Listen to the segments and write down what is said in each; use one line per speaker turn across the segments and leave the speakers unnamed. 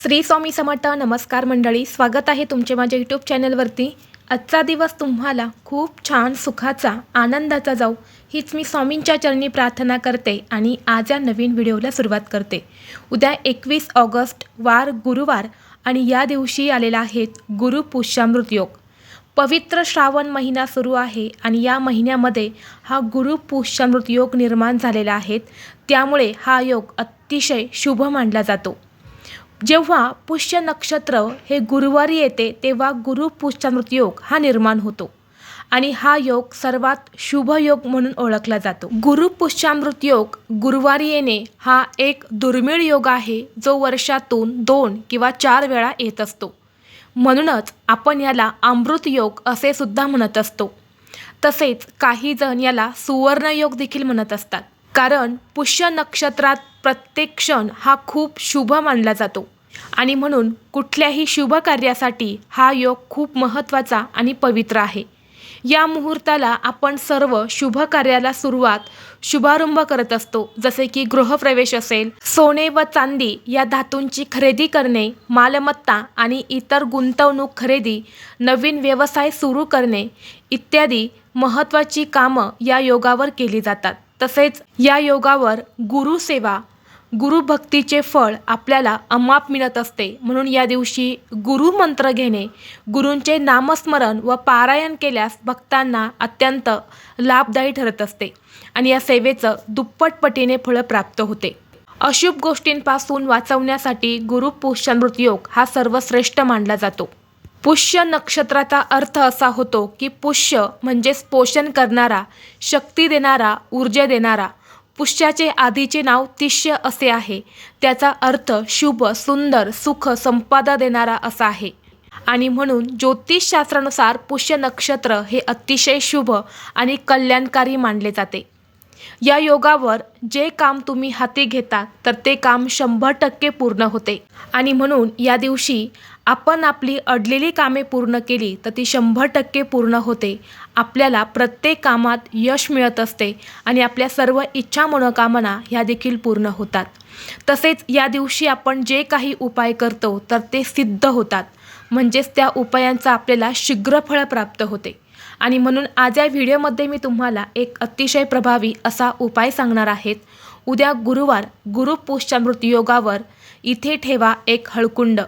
श्री स्वामी समर्थ नमस्कार मंडळी. स्वागत आहे तुमचे माझ्या यूट्यूब चॅनलवरती आजचा दिवस तुम्हाला खूप छान सुखाचा आनंदाचा जाऊ हीच मी स्वामींच्या चरणी प्रार्थना करते आणि आज या नवीन व्हिडिओला सुरुवात करते. उद्या एकवीस ऑगस्ट वार गुरुवार आणि या दिवशी आलेला आहेत गुरु पुष्यामृत योग. पवित्र श्रावण महिना सुरू आहे आणि या महिन्यामध्ये हा गुरुपुष्यामृत योग निर्माण झालेला आहे. त्यामुळे हा योग अतिशय शुभ मानला जातो. जेव्हा पुष्य नक्षत्र हे गुरुवारी येते तेव्हा गुरु पुष्यामृत योग हा निर्माण होतो. आणि हा योग सर्वात शुभ योग म्हणून ओळखला जातो. गुरु पुष्यामृत योग गुरुवारी येणे हा एक दुर्मिळ योग आहे जो वर्षातून दोन किंवा चार वेळा येत असतो. म्हणूनच आपण याला अमृत योग असे सुद्धा म्हणत असतो. तसेच काही जण याला सुवर्ण योग देखील म्हणत असतात. कारण पुष्य नक्षत्रात प्रत्येक क्षण हा खूप शुभ मानला जातो. आणि म्हणून कुठल्याही शुभ कार्यासाठी हा योग खूप महत्त्वाचा आणि पवित्र आहे. या मुहूर्ताला आपण सर्व शुभ कार्याला सुरुवात शुभारंभ करत असतो. जसे की गृहप्रवेश असेल सोने व चांदी या धातूंची खरेदी करणे मालमत्ता आणि इतर गुंतवणूक खरेदी नवीन व्यवसाय सुरू करणे इत्यादी महत्त्वाची कामं या योगावर केली जातात. तसेच या योगावर गुरुसेवा गुरुभक्तीचे फळ आपल्याला अमाप मिळत असते. म्हणून या दिवशी गुरुमंत्र घेणे गुरूंचे नामस्मरण व पारायण केल्यास भक्तांना अत्यंत लाभदायी ठरत असते आणि या सेवेचं दुप्पट पटीने फळं प्राप्त होते. अशुभ गोष्टींपासून वाचवण्यासाठी गुरुपुष्यामृत योग हा सर्वश्रेष्ठ मानला जातो. पुष्य नक्षत्राचा अर्थ असा होतो की पुष्य म्हणजेच पोषण करणारा शक्ती देणारा ऊर्जा देणारा. पुष्याचे आधीचे नाव तिष्य असे आहे. त्याचा अर्थ शुभ सुंदर सुख संपादा देणारा असा आहे. आणि म्हणून ज्योतिषशास्त्रानुसार पुष्य नक्षत्र हे अतिशय शुभ आणि कल्याणकारी मानले जाते. या योगावर जे काम तुम्ही हाती घेता तर ते काम शंभर टक्के पूर्ण होते. आणि म्हणून या दिवशी आपण आपली अडलेली कामे पूर्ण केली तर ती शंभर टक्के पूर्ण होते. आपल्याला प्रत्येक कामात यश मिळत असते आणि आपल्या सर्व इच्छा मनोकामना ह्या देखील पूर्ण होतात. तसेच या दिवशी आपण जे काही उपाय करतो तर ते सिद्ध होतात. म्हणजेच त्या उपायांचा आपल्याला शीघ्र फळ प्राप्त होते. आणि म्हणून आज या व्हिडिओमध्ये मी तुम्हाला एक अतिशय प्रभावी असा उपाय सांगणार आहेत उद्या गुरुवार गुरुपुष्यामृत योगावर इथे ठेवा एक हळकुंड.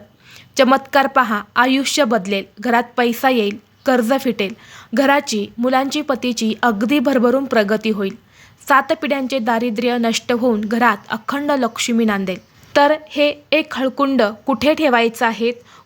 चमत्कार पहा आयुष्य बदलेल घरात पैसा येईल कर्ज फिटेल घराची मुलांची पतीची अगदी भरभरून प्रगती होईल. सात पिढ्यांचे दारिद्र्य नष्ट होऊन घरात अखंड लक्ष्मी नांदेल. तर हे एक हळकुंड कुठे ठेवायचं आहेत?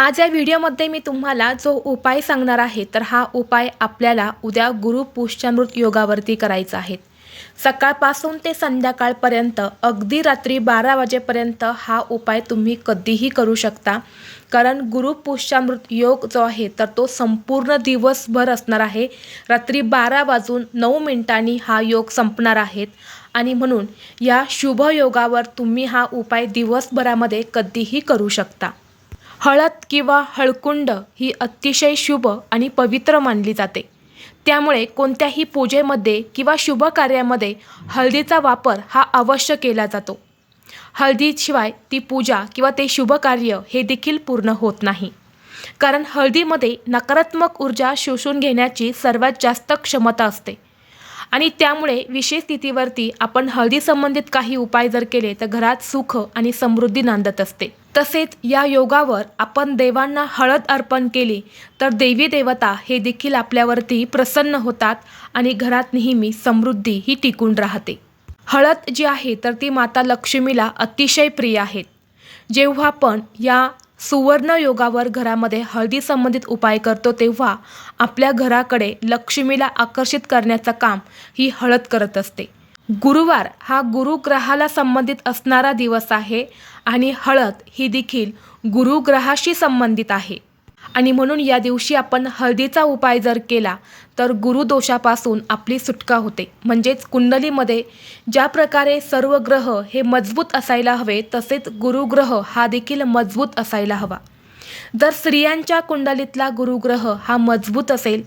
आज या व्हिडिओमध्ये मी तुम्हाला जो उपाय सांगणार आहे तर हा उपाय आपल्याला उद्या गुरु पुष्यामृत योगावरती करायचा आहे. सकाळपासून ते संध्याकाळपर्यंत अगदी रात्री बारा वाजेपर्यंत हा उपाय तुम्ही कधीही करू शकता. कारण गुरु पुष्यामृत योग जो आहे तर तो संपूर्ण दिवसभर असणार आहे. रात्री बारा वाजून नऊ मिनिटांनी हा योग संपणार आहेत आणि म्हणून या शुभ योगावर तुम्ही हा उपाय दिवसभरामध्ये कधीही करू शकता. हळद किंवा हळकुंड ही अतिशय शुभ आणि पवित्र मानली जाते. त्यामुळे कोणत्याही पूजेमध्ये किंवा शुभ कार्यामध्ये हळदीचा वापर हा अवश्य केला जातो. हळदीशिवाय ती पूजा किंवा ते शुभ कार्य हे देखील पूर्ण होत नाही. कारण हळदीमध्ये नकारात्मक ऊर्जा शोषून घेण्याची सर्वात जास्त क्षमता असते. आणि त्यामुळे विशेष स्थितीवरती आपण हळदीसंबंधित काही उपाय जर केले तर घरात सुख आणि समृद्धी नांदत असते. तसेच या योगावर आपण देवांना हळद अर्पण केली तर देवी देवता हे देखील आपल्यावरती प्रसन्न होतात आणि घरात नेहमी समृद्धी ही टिकून राहते. हळद जी आहे तर ती माता लक्ष्मीला अतिशय प्रिय आहेत जेव्हा आपण या सुवर्ण योगावर घरामध्ये हळदी संबंधित उपाय करतो तेव्हा आपल्या घराकडे लक्ष्मीला आकर्षित करण्याचं काम ही हळद करत असते. गुरुवार हा गुरुग्रहाला संबंधित असणारा दिवस आहे आणि हळद ही देखील गुरुग्रहाशी संबंधित आहे. आणि म्हणून या दिवशी आपण हळदीचा उपाय जर केला तर गुरुदोषापासून आपली सुटका होते. म्हणजेच कुंडलीमध्ये ज्या प्रकारे सर्व ग्रह हे मजबूत असायला हवे तसेच गुरुग्रह हा देखील मजबूत असायला हवा. जर स्त्रियांच्या कुंडलीतला गुरुग्रह हा मजबूत असेल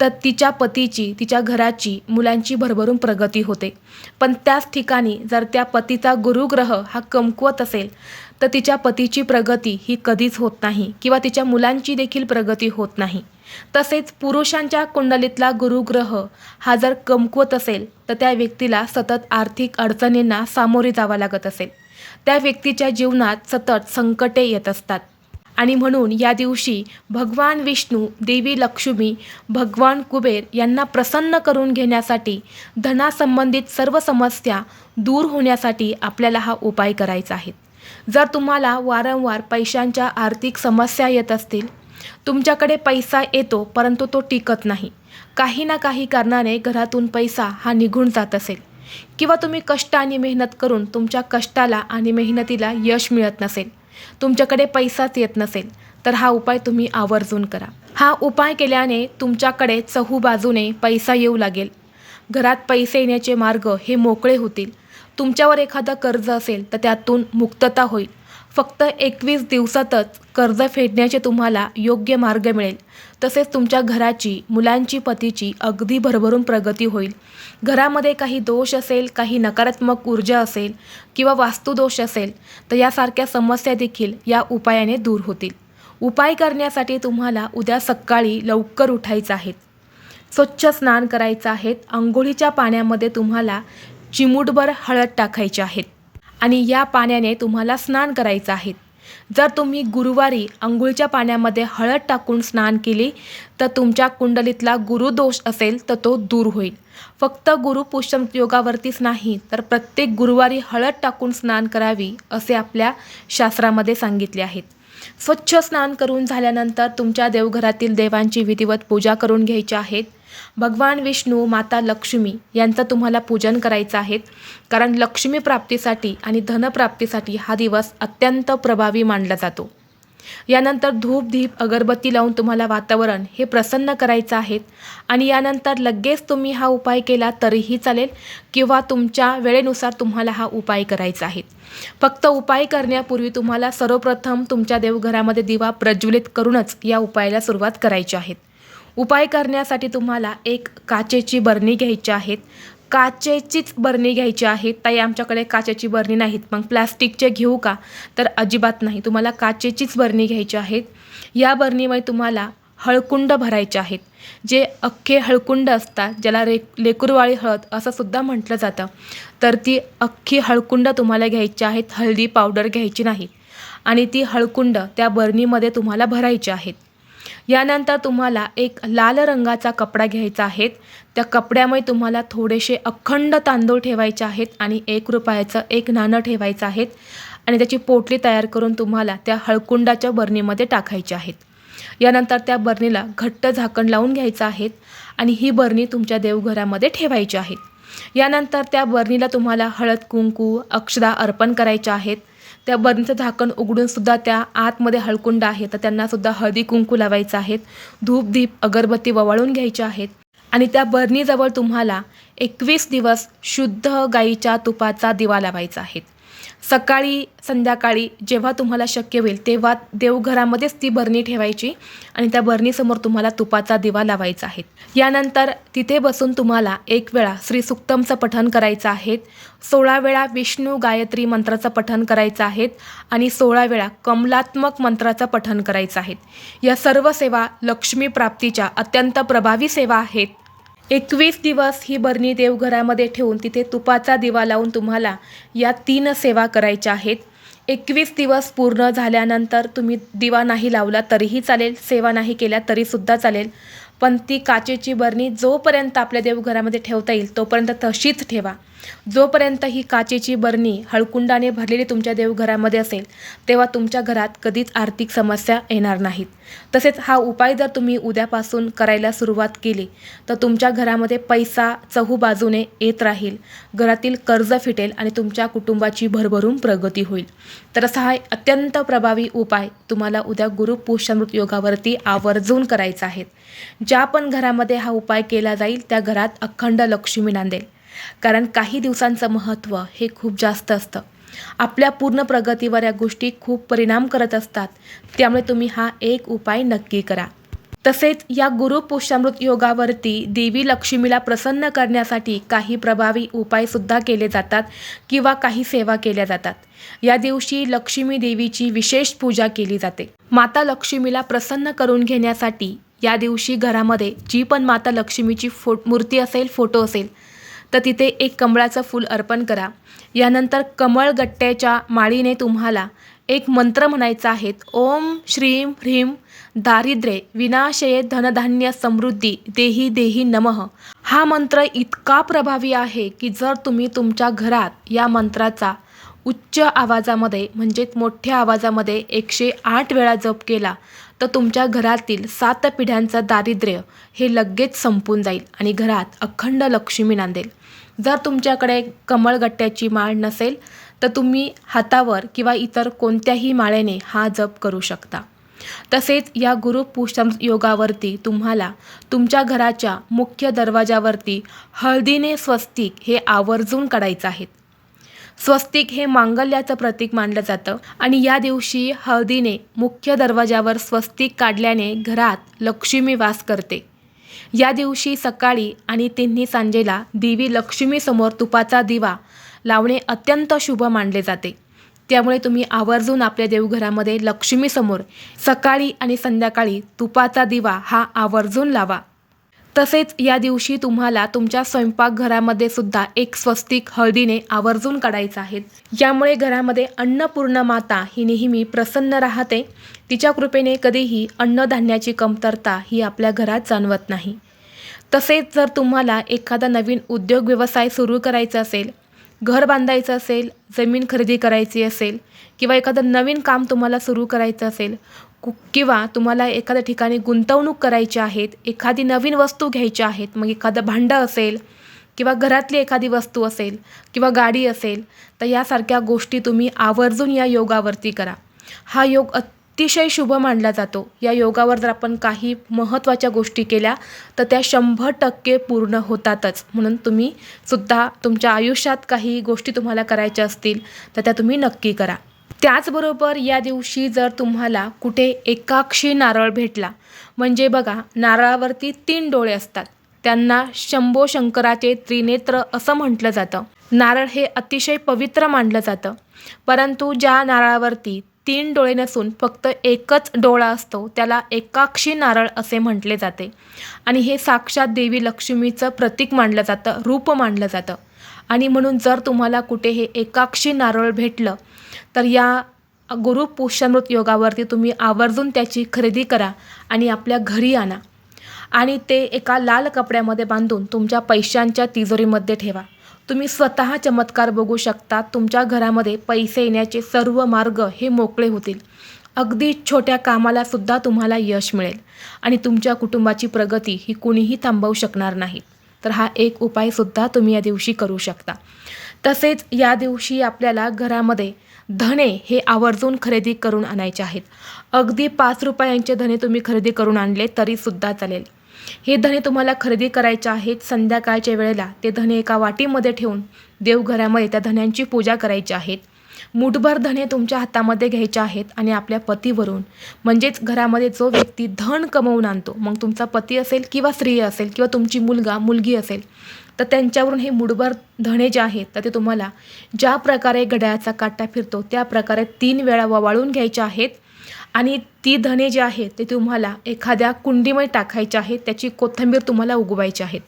तर तिच्या पतीची तिच्या घराची मुलांची भरभरून प्रगती होते. पण त्याच ठिकाणी जर त्या पतीचा गुरुग्रह हा कमकुवत असेल तर तिच्या पतीची प्रगती ही कधीच होत नाही किंवा तिच्या मुलांची देखील प्रगती होत नाही. तसेच पुरुषांच्या कुंडलीतला गुरुग्रह हा जर कमकुवत असेल तर त्या व्यक्तीला सतत आर्थिक अडचणींना सामोरे जावं लागत असेल. त्या व्यक्तीच्या जीवनात सतत संकटे येत असतात. आणि म्हणून या दिवशी भगवान विष्णू देवी लक्ष्मी भगवान कुबेर यांना प्रसन्न करून घेण्यासाठी धनासंबंधित सर्व समस्या दूर होण्यासाठी आपल्याला हा उपाय करायचा आहे. जर तुम्हाला वारंवार पैशांच्या आर्थिक समस्या येत असतील तुमच्याकडे पैसा येतो परंतु तो टिकत नाही. काही ना काही कारणाने घरातून पैसा हा निघून जात असेल. किंवा तुम्ही कष्ट आणि मेहनत करून तुमच्या कष्टाला आणि मेहनतीला यश मिळत नसेल. तुमच्याकडे पैसाच येत नसेल तर हा उपाय तुम्ही आवर्जून करा. हा उपाय केल्याने तुमच्याकडे चहू बाजूने पैसा येऊ लागेल. घरात पैसे येण्याचे मार्ग हे मोकळे होतील. तुमच्यावर एखादं कर्ज असेल तर त्यातून मुक्तता होईल. फक्त एकवीस दिवसातच कर्ज फेडण्याचे तुम्हाला योग्य मार्ग मिळेल. तसेच तुमच्या घराची मुलांची पतीची अगदी भरभरून प्रगती होईल. घरामध्ये काही दोष असेल काही नकारात्मक ऊर्जा असेल किंवा वास्तुदोष असेल तर यासारख्या समस्या देखील या उपायाने दूर होतील. उपाय करण्यासाठी तुम्हाला उद्या सकाळी लवकर उठायचं आहे स्वच्छ स्नान करायचं आहे आंघोळीच्या पाण्यामध्ये तुम्हाला चिमूटभर हळद टाकायची आहेत. आणि या पाण्याने तुम्हाला स्नान करायचं आहे. जर तुम्ही गुरुवारी आंघोळीच्या पाण्यामध्ये हळद टाकून स्नान केली तर तुमच्या कुंडलीतला गुरुदोष असेल तर तो दूर होईल. फक्त गुरुपुष्यम योगावरतीच नाही तर प्रत्येक गुरुवारी हळद टाकून स्नान करावी असे आपल्या शास्त्रामध्ये सांगितले आहेत. स्वच्छ स्नान करून झाल्यानंतर तुमच्या देवघरातील देवांची विधिवत पूजा करून घ्यायची आहेत भगवान विष्णू माता लक्ष्मी यांचं तुम्हाला पूजन करायचं आहे. कारण लक्ष्मी प्राप्तीसाठी आणि धनप्राप्तीसाठी हा दिवस अत्यंत प्रभावी मानला जातो. यानंतर धूप दीप अगरबत्ती लावून तुम्हाला वातावरण हे प्रसन्न करायचं आहे. आणि यानंतर लगेच तुम्ही हा उपाय केला तरीही चालेल किंवा तुमच्या वेळेनुसार तुम्हाला हा उपाय करायचा आहे. फक्त उपाय करण्यापूर्वी तुम्हाला सर्वप्रथम तुमच्या देवघरामध्ये दिवा प्रज्वलित करूनच या उपायाला सुरुवात करायची आहे. उपाय करण्यासाठी तुम्हाला एक काचेची बरणी घ्यायची आहेत. काचेचीच बरणी घ्यायची आहे ताई आमच्याकडे काचेची बरणी नाहीत. मग प्लॅस्टिकचे घेऊ का? तर अजिबात नाही. तुम्हाला काचेचीच बरणी घ्यायची आहेत. या बरणीमुळे तुम्हाला हळकुंड भरायचे आहेत. जे अख्खे हळकुंड असतात ज्याला रे लेकुरवाळी हळद असं सुद्धा म्हटलं जातं. तर ती अख्खी हळकुंड तुम्हाला घ्यायची आहेत. हळदी पावडर घ्यायची नाही. आणि ती हळकुंड त्या बरणीमध्ये तुम्हाला भरायची आहेत. यानंतर तुम्हाला एक लाल रंगाचा कपडा घ्यायचा आहे. त्या कपड्यामुळे तुम्हाला थोडेसे अखंड तांदूळ ठेवायचे आहेत आणि एक रुपयाचं एक नाणं ठेवायचं आहेत. आणि त्याची पोटली तयार करून तुम्हाला त्या हळकुंडाच्या बरणीमध्ये टाकायचे आहेत. यानंतर त्या बरणीला घट्ट झाकण लावून घ्यायचं आहेत आणि ही बरणी तुमच्या देवघरामध्ये ठेवायची आहेत. यानंतर त्या बरणीला तुम्हाला हळद कुंकू अक्षदा अर्पण करायच्या आहेत. त्या बरणीचं झाकण उघडूनसुद्धा त्या आतमध्ये हळकुंड आहे. तर त्यांनासुद्धा हळदी कुंकू लावायचं आहेत. धूप दीप अगरबत्ती ववाळून घ्यायचे आहेत. आणि त्या बरणीजवळ तुम्हाला एकवीस दिवस शुद्ध गाईच्या तुपाचा दिवा लावायचा आहे. सकाळी संध्याकाळी जेव्हा तुम्हाला शक्य होईल तेव्हा देवघरामध्येच ती बरणी ठेवायची आणि त्या बरणीसमोर तुम्हाला तुपाचा दिवा लावायचा आहे. यानंतर तिथे बसून तुम्हाला एक वेळा श्री सुक्तमचं पठण करायचं आहे सोळा वेळा विष्णू गायत्री मंत्राचं पठण करायचं आहे आणि सोळा वेळा कमलात्मक मंत्राचं पठण करायचं आहे. या सर्व सेवा लक्ष्मी प्राप्तीच्या अत्यंत प्रभावी सेवा आहेत. एकवीस दिवस ही बरणी देवघरामध्ये ठेवून तिथे तुपाचा दिवा लावून तुम्हाला या तीन सेवा करायच्या आहेत. एकवीस दिवस पूर्ण झाल्यानंतर तुम्ही दिवा नाही लावला तरीही चालेल सेवा नाही केल्या तरीसुद्धा चालेल. पण ती काचेची बरणी जोपर्यंत आपल्या देवघरामध्ये ठेवता येईल तोपर्यंत तशीच ठेवा. जोपर्यंत ही काचेची बरणी हळकुंडाने भरलेली तुमच्या देवघरामध्ये असेल तेव्हा तुमच्या घरात कधीच आर्थिक समस्या येणार नाहीत. तसेच हा उपाय जर तुम्ही उद्यापासून करायला सुरुवात केली तर तुमच्या घरामध्ये पैसा चहू बाजूने येत राहील घरातील कर्ज फिटेल आणि तुमच्या कुटुंबाची भरभरून प्रगती होईल. तर असा हा अत्यंत प्रभावी उपाय तुम्हाला उद्या गुरु योगावरती आवर्जून करायचा आहे. ज्या पण घरामध्ये हा उपाय केला जाईल त्या घरात अखंड लक्ष्मी नांदेल. कारण काही दिवसांचं महत्त्व हे खूप जास्त असतं. आपल्या पूर्ण प्रगतीवर या गोष्टी खूप परिणाम करत असतात. त्यामुळे तुम्ही हा एक उपाय नक्की करा. तसेच या गुरु पुष्यामृत योगावरती देवी लक्ष्मीला प्रसन्न करण्यासाठी काही प्रभावी उपायसुद्धा केले जातात किंवा काही सेवा केल्या जातात. या दिवशी लक्ष्मी देवीची विशेष पूजा केली जाते. माता लक्ष्मीला प्रसन्न करून घेण्यासाठी या दिवशी घरामध्ये जी पण माता लक्ष्मीची फो मूर्ती असेल फोटो असेल तर तिथे एक कमळाचं फूल अर्पण करा. यानंतर कमळगट्ट्याच्या माळीने तुम्हाला एक मंत्र म्हणायचा आहे. ओम श्रीम ह्रीम दारिद्र्ये विनाशये धनधान्य समृद्धी देही देही नमः. हा मंत्र इतका प्रभावी आहे की जर तुम्ही तुमच्या घरात या मंत्राचा उच्च आवाजामध्ये म्हणजेच मोठ्या आवाजामध्ये एकशे आठ वेळा जप केला तर तुमच्या घरातील सात पिढ्यांचं दारिद्र्य हे लगेच संपून जाईल आणि घरात अखंड लक्ष्मी नांदेल. जर तुमच्याकडे कमळगट्ट्याची माळ नसेल तर तुम्ही हातावर किंवा इतर कोणत्याही माळेने हा जप करू शकता. तसेच या गुरु पुष्टम योगावरती तुम्हाला तुमच्या घराच्या मुख्य दरवाजावरती हळदीने स्वस्तिक हे आवर्जून काढायचं आहे. स्वस्तिक हे मांगल्याचं प्रतीक मानलं जातं. आणि या दिवशी हळदीने मुख्य दरवाजावर स्वस्तिक काढल्याने घरात लक्ष्मी वास करते. या दिवशी सकाळी आणि तिन्ही सांजेला देवी लक्ष्मीसमोर तुपाचा दिवा लावणे अत्यंत शुभ मानले जाते. त्यामुळे तुम्ही आवर्जून आपल्या देवघरामध्ये लक्ष्मीसमोर सकाळी आणि संध्याकाळी तुपाचा दिवा हा आवर्जून लावा. तसेच या दिवशी तुम्हाला तुमच्या स्वयंपाकघरामध्ये सुद्धा एक स्वस्तिक हळदीने आवर्जून काढायचं आहे. यामुळे घरामध्ये अन्नपूर्ण माता ही नेहमी प्रसन्न राहते. तिच्या कृपेने कधीही अन्नधान्याची कमतरता ही आपल्या घरात जाणवत नाही. तसेच जर तुम्हाला एखादा नवीन उद्योग व्यवसाय सुरू करायचा असेल घर बांधायचं असेल जमीन खरेदी करायची असेल किंवा एखादं नवीन काम तुम्हाला सुरू करायचं असेल किंवा तुम्हाला एखाद्या ठिकाणी गुंतवणूक करायची आहेत एखादी नवीन वस्तू घ्यायची आहेत मग एखादं भांडं असेल किंवा घरातली एखादी वस्तू असेल किंवा गाडी असेल तर यासारख्या गोष्टी तुम्ही आवर्जून या योगावरती करा. हा योग अतिशय शुभ मानला जातो. या योगावर जर आपण काही महत्त्वाच्या गोष्टी केल्या तर त्या शंभर टक्के पूर्ण होतातच. म्हणून तुम्ही सुद्धा तुमच्या आयुष्यात काही गोष्टी तुम्हाला करायच्या असतील तर त्या तुम्ही नक्की करा. त्याचबरोबर या दिवशी जर तुम्हाला कुठे एकाक्षी नारळ भेटला म्हणजे बघा नारळावरती तीन डोळे असतात. त्यांना शंभो शंकराचे त्रिनेत्र असं म्हटलं जातं. नारळ हे अतिशय पवित्र मानलं जातं. परंतु ज्या नारळावरती तीन डोळे नसून फक्त एकच डोळा असतो त्याला एकाक्षी नारळ असे म्हटले जाते. आणि हे साक्षात देवी लक्ष्मीचं प्रतीक मानलं जातं रूप मानलं जातं. आणि म्हणून जर तुम्हाला कुठे हे एकाक्षी नारळ भेटलं तर या गुरु पुष्यामृत योगावरती तुम्ही आवर्जून त्याची खरेदी करा आणि आपल्या घरी आणा. आणि ते एका लाल कपड्यामध्ये बांधून तुमच्या पैशांच्या तिजोरीमध्ये ठेवा. तुम्ही स्वतः चमत्कार बघू शकता तुमच्या घरामध्ये पैसे येण्याचे सर्व मार्ग हे मोकळे होतील. अगदी छोट्या कामाला सुद्धा तुम्हाला यश मिळेल आणि तुमच्या कुटुंबाची प्रगती ही कुणीही थांबवू शकणार नाही. तर हा एक उपायसुद्धा तुम्ही या दिवशी करू शकता. तसेच या दिवशी आपल्याला घरामध्ये धणे हे आवर्जून खरेदी करून आणायचे आहेत. अगदी पाच रुपयांचे धणे तुम्ही खरेदी करून आणले तरीसुद्धा चालेल. हे धणे तुम्हाला खरेदी करायचे आहेत संध्याकाळच्या वेळेला. ते धणे एका वाटीमध्ये ठेवून देवघरामध्ये त्या धण्यांची पूजा करायची आहेत. मुठभर धणे तुमच्या हातामध्ये घ्यायचे आहेत आणि आपल्या पतीवरून. म्हणजेच घरामध्ये जो व्यक्ती धन कमवून आणतो मग तुमचा पती असेल किंवा स्त्री असेल किंवा तुमची मुलगा मुलगी असेल तर त्यांच्यावरून हे मुठभर धणे जे आहेत तर ते तुम्हाला ज्या प्रकारे घड्याळाचा काटा फिरतो त्या प्रकारे तीन वेळा ववाळून घ्यायच्या आहेत. आणि ती धने जे आहेत ते तुम्हाला एखाद्या कुंडीमध्ये टाकायचे आहेत त्याची कोथिंबीर तुम्हाला उगवायची आहेत.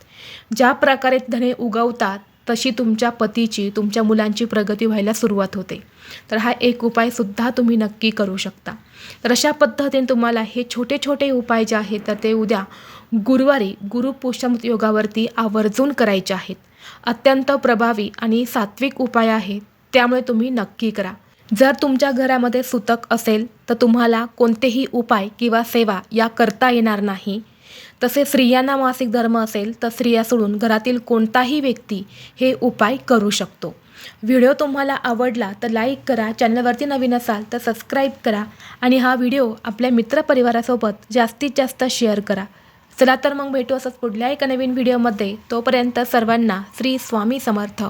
ज्या प्रकारे धने उगवतात तशी तुमच्या पतीची तुमच्या मुलांची प्रगती व्हायला सुरुवात होते. तर हा एक उपायसुद्धा तुम्ही नक्की करू शकता. तर अशा पद्धतीने तुम्हाला हे छोटे छोटे उपाय जे आहेत तर ते उद्या गुरुवारी गुरुपुषम योगावरती आवर्जून करायचे आहेत. अत्यंत प्रभावी आणि सात्विक उपाय आहे त्यामुळे तुम्ही नक्की करा. जर तुमच्या घरामध्ये सुतक असेल तर तुम्हाला कोणतेही उपाय किंवा सेवा या करता येणार नाही. तसे स्त्रियांना मासिक धर्म असेल तर स्त्रिया सोडून घरातील कोणताही व्यक्ती हे उपाय करू शकतो. व्हिडिओ तुम्हाला आवडला तर लाईक करा चॅनलवरती नवीन असाल तर सबस्क्राईब करा आणि हा व्हिडिओ आपल्या मित्रपरिवारासोबत जास्तीत जास्त शेअर करा. चला तर मग भेटू असंच पुढल्या एका नवीन व्हिडिओमध्ये. तोपर्यंत सर्वांना श्री स्वामी समर्थ.